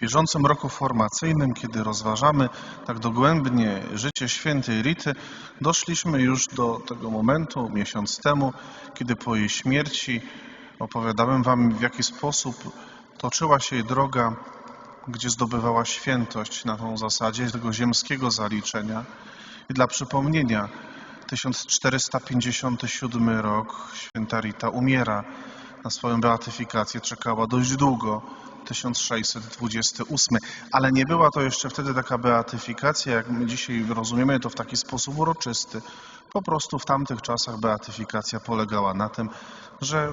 bieżącym roku formacyjnym, kiedy rozważamy tak dogłębnie życie świętej Rity, doszliśmy już do tego momentu, miesiąc temu, kiedy po jej śmierci opowiadałem Wam, w jaki sposób toczyła się jej droga, gdzie zdobywała świętość na tą zasadzie tego ziemskiego zaliczenia. I dla przypomnienia, 1457 rok święta Rita umiera. Na swoją beatyfikację czekała dość długo, 1628, ale nie była to jeszcze wtedy taka beatyfikacja, jak my dzisiaj rozumiemy to w taki sposób uroczysty. Po prostu w tamtych czasach beatyfikacja polegała na tym, że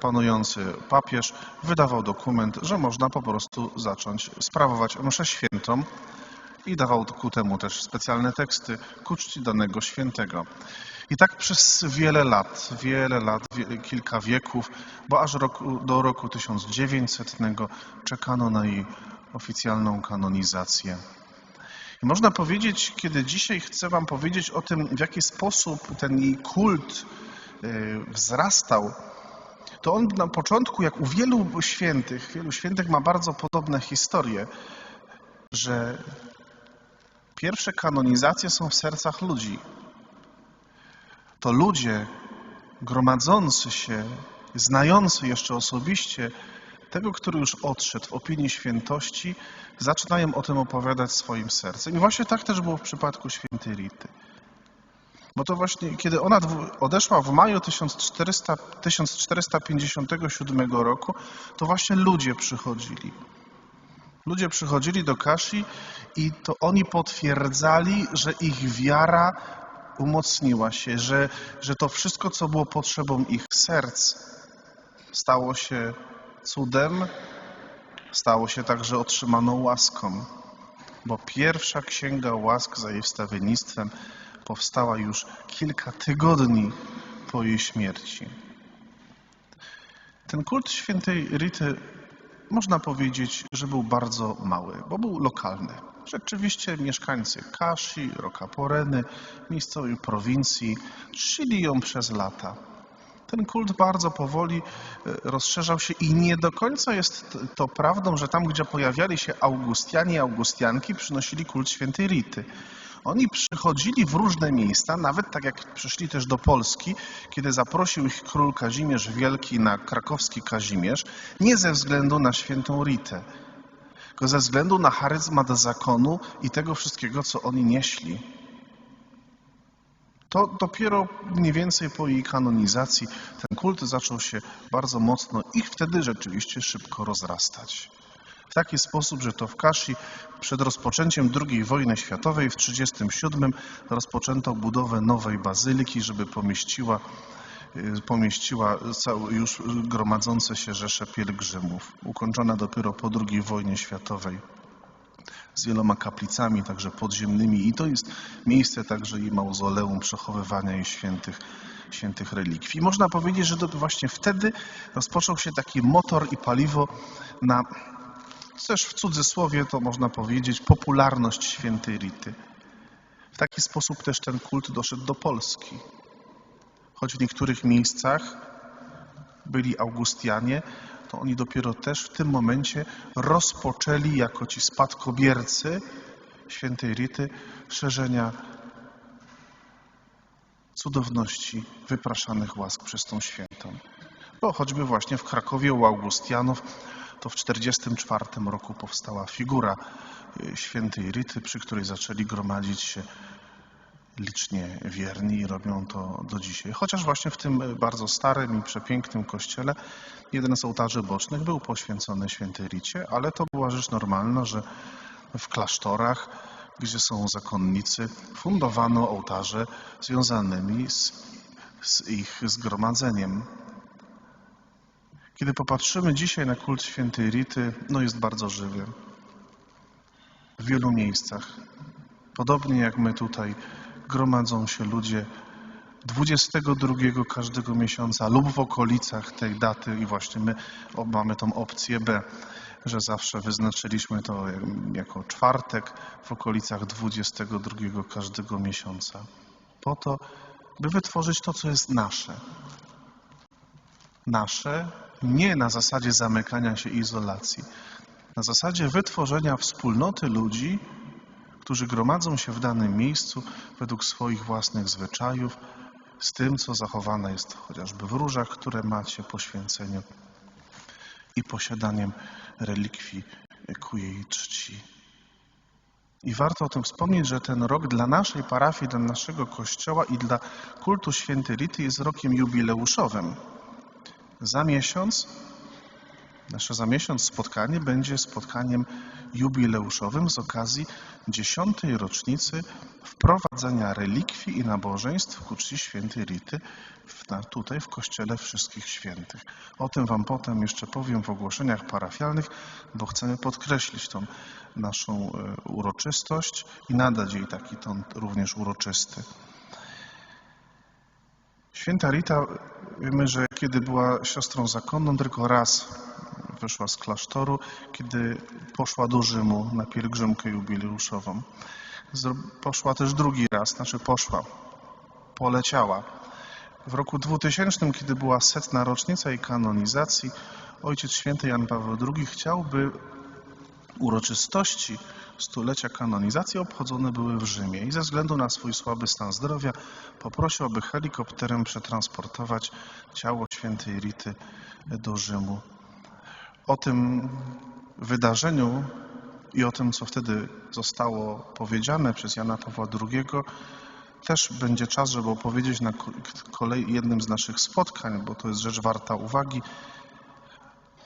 panujący papież wydawał dokument, że można po prostu zacząć sprawować mszę świętą i dawał ku temu też specjalne teksty ku czci danego świętego. I tak przez wiele lat, wiele lat, wie, kilka wieków, bo aż roku, do roku 1900 czekano na jej oficjalną kanonizację. I można powiedzieć, kiedy dzisiaj chcę Wam powiedzieć o tym, w jaki sposób ten jej kult y, wzrastał, to on na początku, jak u wielu świętych, wielu świętych ma bardzo podobne historie, że pierwsze kanonizacje są w sercach ludzi. To ludzie gromadzący się, znający jeszcze osobiście tego, który już odszedł w opinii świętości, zaczynają o tym opowiadać swoim sercem. I właśnie tak też było w przypadku świętej Rity. Bo to właśnie, kiedy ona odeszła w maju 1400, 1457 roku, to właśnie ludzie przychodzili. Ludzie przychodzili do Kashi i to oni potwierdzali, że ich wiara umocniła się, że, że to wszystko, co było potrzebą ich serc, stało się cudem, stało się także otrzymaną łaską. Bo pierwsza księga łask za jej wstawiennictwem powstała już kilka tygodni po jej śmierci. Ten kult świętej Rity można powiedzieć, że był bardzo mały, bo był lokalny. Rzeczywiście mieszkańcy Kashi, Rokaporeny, miejscowej prowincji czcili ją przez lata. Ten kult bardzo powoli e, rozszerzał się i nie do końca jest to prawdą, że tam, gdzie pojawiali się Augustianie i Augustianki, przynosili kult świętej Rity. Oni przychodzili w różne miejsca, nawet tak jak przyszli też do Polski, kiedy zaprosił ich król Kazimierz Wielki na krakowski Kazimierz, nie ze względu na świętą Ritę, tylko ze względu na charyzmat zakonu i tego wszystkiego, co oni nieśli. To dopiero mniej więcej po jej kanonizacji ten kult zaczął się bardzo mocno i wtedy rzeczywiście szybko rozrastać. W taki sposób, że to w Kashi przed rozpoczęciem II wojny światowej w 1937 rozpoczęto budowę nowej bazyliki, żeby pomieściła, y, pomieściła już gromadzące się rzesze pielgrzymów. Ukończona dopiero po II wojnie światowej z wieloma kaplicami, także podziemnymi i to jest miejsce także i mauzoleum przechowywania jej świętych, świętych relikwii. Można powiedzieć, że to właśnie wtedy rozpoczął się taki motor i paliwo na też w cudzysłowie to można powiedzieć, popularność świętej Rity. W taki sposób też ten kult doszedł do Polski. Choć w niektórych miejscach byli Augustianie, to oni dopiero też w tym momencie rozpoczęli jako ci spadkobiercy świętej Rity szerzenia cudowności wypraszanych łask przez tą świętą. Bo choćby właśnie w Krakowie u Augustianów to w 1944 roku powstała figura y, świętej Rity, przy której zaczęli gromadzić się licznie wierni i robią to do dzisiaj. Chociaż właśnie w tym bardzo starym i przepięknym kościele jeden z ołtarzy bocznych był poświęcony świętej Ricie, ale to była rzecz normalna, że w klasztorach, gdzie są zakonnicy, fundowano ołtarze związanymi z, z ich zgromadzeniem. Kiedy popatrzymy dzisiaj na kult świętej Rity, no jest bardzo żywy. W wielu miejscach. Podobnie jak my tutaj gromadzą się ludzie 22 każdego miesiąca lub w okolicach tej daty i właśnie my mamy tą opcję B, że zawsze wyznaczyliśmy to jako czwartek w okolicach 22 każdego miesiąca. Po to, by wytworzyć to, co jest nasze. Nasze nie na zasadzie zamykania się i izolacji, Na zasadzie wytworzenia wspólnoty ludzi, którzy gromadzą się w danym miejscu według swoich własnych zwyczajów, z tym, co zachowane jest chociażby w różach, które macie, poświęceniu i posiadaniem relikwii ku jej czci. I warto o tym wspomnieć, że ten rok dla naszej parafii, dla naszego kościoła i dla kultu świętej Rity jest rokiem jubileuszowym. Za miesiąc, nasze za miesiąc spotkanie będzie spotkaniem jubileuszowym z okazji dziesiątej rocznicy wprowadzenia relikwii i nabożeństw ku czci świętej Rity w, na, tutaj w Kościele Wszystkich Świętych. O tym Wam potem jeszcze powiem w ogłoszeniach parafialnych, bo chcemy podkreślić tą naszą e, uroczystość i nadać jej taki ton również uroczysty. Święta Rita, wiemy, że kiedy była siostrą zakonną, tylko raz wyszła z klasztoru, kiedy poszła do Rzymu na pielgrzymkę jubileuszową. Poszła też drugi raz, znaczy poszła, poleciała. W roku 2000, kiedy była setna rocznica jej kanonizacji, Ojciec Święty Jan Paweł II chciałby uroczystości stulecia kanonizacji obchodzone były w Rzymie i ze względu na swój słaby stan zdrowia poprosił, aby helikopterem przetransportować ciało świętej Rity do Rzymu. O tym wydarzeniu i o tym, co wtedy zostało powiedziane przez Jana Pawła II, też będzie czas, żeby opowiedzieć na ko- kolei jednym z naszych spotkań, bo to jest rzecz warta uwagi.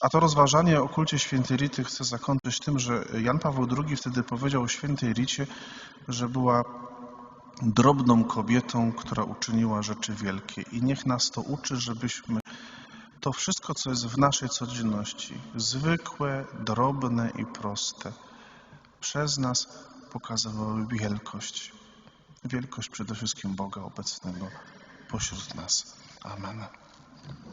A to rozważanie o kulcie świętej Rity chcę zakończyć tym, że Jan Paweł II wtedy powiedział o świętej Ricie, że była drobną kobietą, która uczyniła rzeczy wielkie. I niech nas to uczy, żebyśmy to wszystko, co jest w naszej codzienności, zwykłe, drobne i proste, przez nas pokazywały wielkość. Wielkość przede wszystkim Boga obecnego pośród nas. Amen.